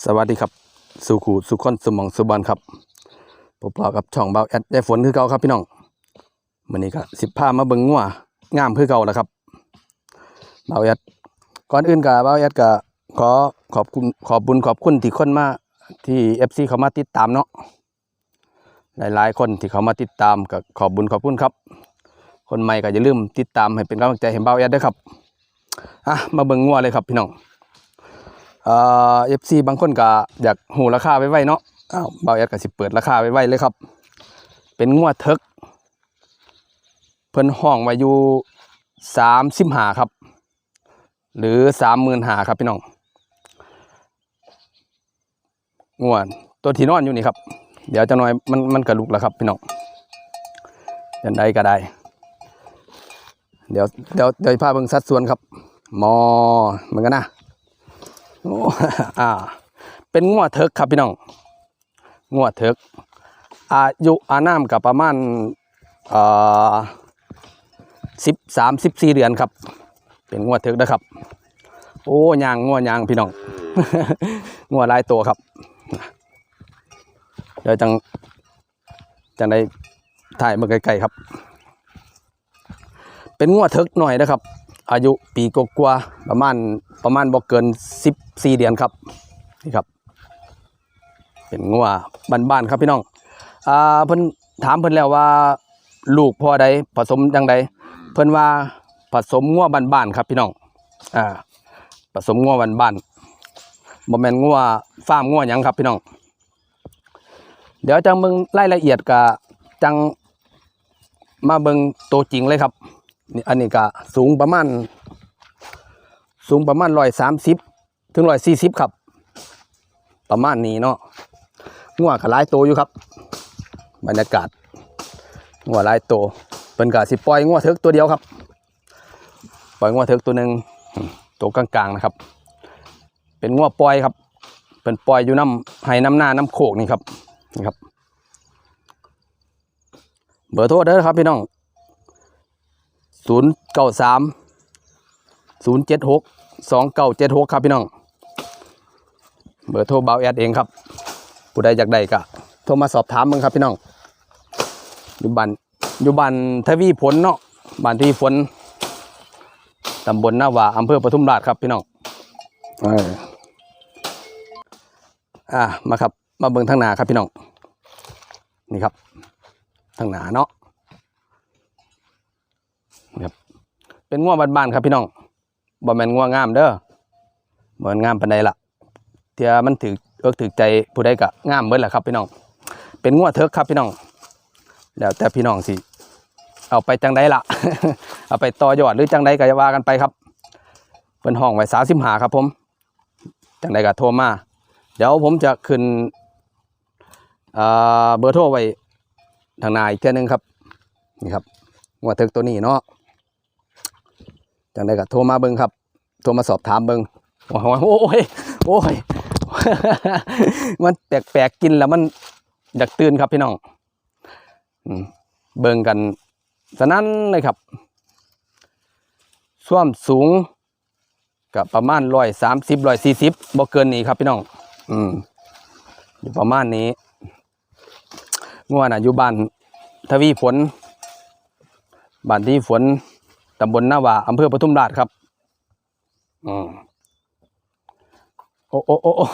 สวัสดีครับสุขูสุขอนสมองสุบันครับผมพอกับช่องเบาแอดได้ฝนคือเก่าครับพี่น้องวันนี้ก็สิบผ้ามาเบิ่งงัวงามคือเก่าแล้วครับเบาแอดก่อนอื่นกับเบาแอดก็ขอขอบคุณขอบบุญขอบคุณที่คนมาที่เอฟซีเขามาติดตามเนาะหลายๆ คนที่เขามาติดตามก็ขอบบุญขอบคุณครับ คนใหม่ก็อย่าลืมติดตามให้เป็นกำลังใจให้เบาแอดด้วยครับอะมาเบิ่งงัวเลยครับพี่น้อง เอ่อฟซีบางคนก็อยากหูราคาไว้ไว้เนาะอ้าวเบาแอดก็สิเปิดราคาไว้ไว้เลยครับ เป็นงวดเทิกเพิ่นห้องไว้อยู่สามสิบหาครับ หรือสามหมื่นหาครับพี่น้องงวดตัวที่นอนอยู่นี่ครับ เดี๋ยวจะน้อยมันมันกระลุกแล้วครับพี่น้องยันใดก็ได้ เดี๋ยวเดี๋ยวเดี๋ยวพาเบิ่งสัดส่วนครับ มอเหมือนกันนะ โอ้อ่า เป็นงัวเถิกครับพี่น้องงัวเถิกอายุอานามกับประมาณอ่อสิบสามสิบสี่เดือนครับ เป็นงัวเถิกนะครับ โอ้ยางงัวยางพี่น้องงัวหลายตัวครับเดี๋ยวจังจังได้ถ่ายมาไกลๆครับ เป็นงัวเถิกหน่อยนะครับ อายุปีกว่าประมาณประมาณบ่เกินสิบสี่เดือนครับนี่ครับ เป็นงัวบ้านๆครับพี่น้องอ่าเพิ่นถามเพิ่นแล้วว่าลูกพ่อใดผสมจังใดเพิ่นว่าผสมงัวบ้านๆครับพี่น้องอ่าผสมงัวบ้านๆบ่แม่นงัวฟาร์มงัวหยังครับพี่น้อง เดี๋ยวจังเบิ่งรายละเอียดกะจังมาเบิ่งตัวจริงเลยครับ นี่อันนี้ก็สูงประมาณ สูงประมาณร้อยสามสิบถึงร้อยสี่สิบครับ ประมาณนี้เนาะงัวก็หลายโตอยู่ครับ บรรยากาศงัวหลายโตเป็นกาสิปล่อยงัวเถิกตัวเดียวครับ ปล่อยงัวเถิกตัวหนึ่งตัวกลางๆนะครับ เป็นงัวปล่อยครับ เป็นปล่อยอยู่น้ำให้น้ำหน้าน้ำโขกนี่ครับนี่ครับ เบอร์โทรเด้อครับพี่น้อง ศูนย์เก้าสามศูนย์เจ็ดหกสองเก้าเจ็ดหกครับพี่น้อง เบอร์โทรเบาแอดเองครับ ผู้ใดอยากได้ก็โทรมาสอบถามมึงครับพี่น้อง อยู่บ้านอยู่บ้านทวีผลเนาะบ้านทวีผลตำบลนาวาอำเภอปทุมราชครับพี่น้องอ่ามาครับ มาเบิ่งทางหนาครับพี่น้อง นี่ครับ ทางหนาเนาะ เป็นง่วบ้านๆครับพี่น้องบ่แม่นง่วงามเด้อบ่แม่นงามปานใดล่ะเทียมันถือเอิกถือใจผู้ใดก็งามเบิดแหละครับพี่น้อง เป็นง่วเถิกครับพี่น้อง แล้วแต่พี่น้องสิเอาไปจังใดล่ะ เอาไปต่อยอดหรือจังใดก็จะว่ากันไปครับเพิ่นห้องไว้35ครับ ผมจังใดก็โทรมาเดี๋ยวผมจะขึ้นเบอร์โทรไว้ทางนาอีกเทื่นึงครับนี่ครับง่วเถิกตัวนี้เนาะ จังได้ก็โทรมาเบิ่งครับ โทรมาสอบถามเบิ่งโอ้โหโอ้ยโอ้ยมันแปลกๆกินแล้วมันอยากตื่นครับพี่น้องเบิ่งกันสนั้นเลยครับส่วมสูงกับประมาณร้อยสามสิบร้อยสี่สิบบ่เกินนี้ครับพี่น้อง อืมอยู่ประมาณนี้ง่วนอะอยู่บ้านทวีฝนบ้านที่ฝน ตำบลนาว่าอำเภอปทุมราชครับอืมโอ้โอ้โอ้โอ้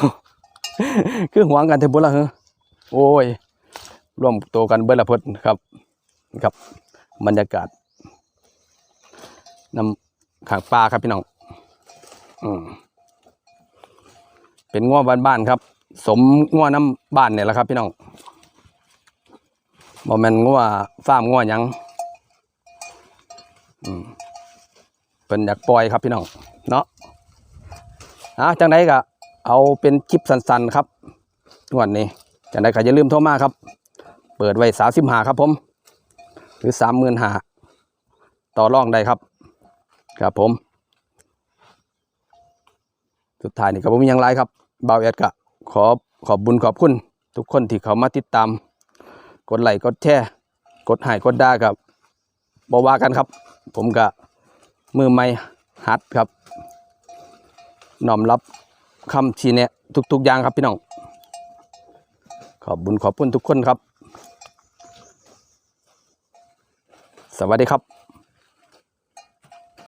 คือหวงกันเทบุละเหรอโอ้ยร่วมโตกันเบิดละเพิดครับนี่ครับ บรรยากาศน้ำขางปลาครับพี่น้องอืมเป็นง้อบ้านๆครับ สมง้อน้ำบ้านเนี่ยแหละครับ พี่น้องบ่แม่นง้อฟาร์มง้อหยังอืม เป็นอยากปล่อยครับพี่น้องเนาะอะจังไดก็เอาเป็นคลิปสั้นๆครับงวันนี้จังไดก็อย่าลืมโทรมาครับ เปิดไว้สาสิบหาครับผม หรือสามหมื่นหาต่อรองได้ครับ ครับผม สุดท้ายนี่ก็ผมมีหยังไรครับบ่าวแอดกะขอขอบบุญขอบคุณ ทุกคนที่เขามาติดตาม กดไลค์กดแชร์กดหายกดด่ากับบอว่ากันครับ ผมก็มือไม่หัดครับน้อมรับคำชี้แนะทุกๆอย่างครับพี่น้อง ขอบบุญขอบคุณทุกคนครับ สวัสดีครับ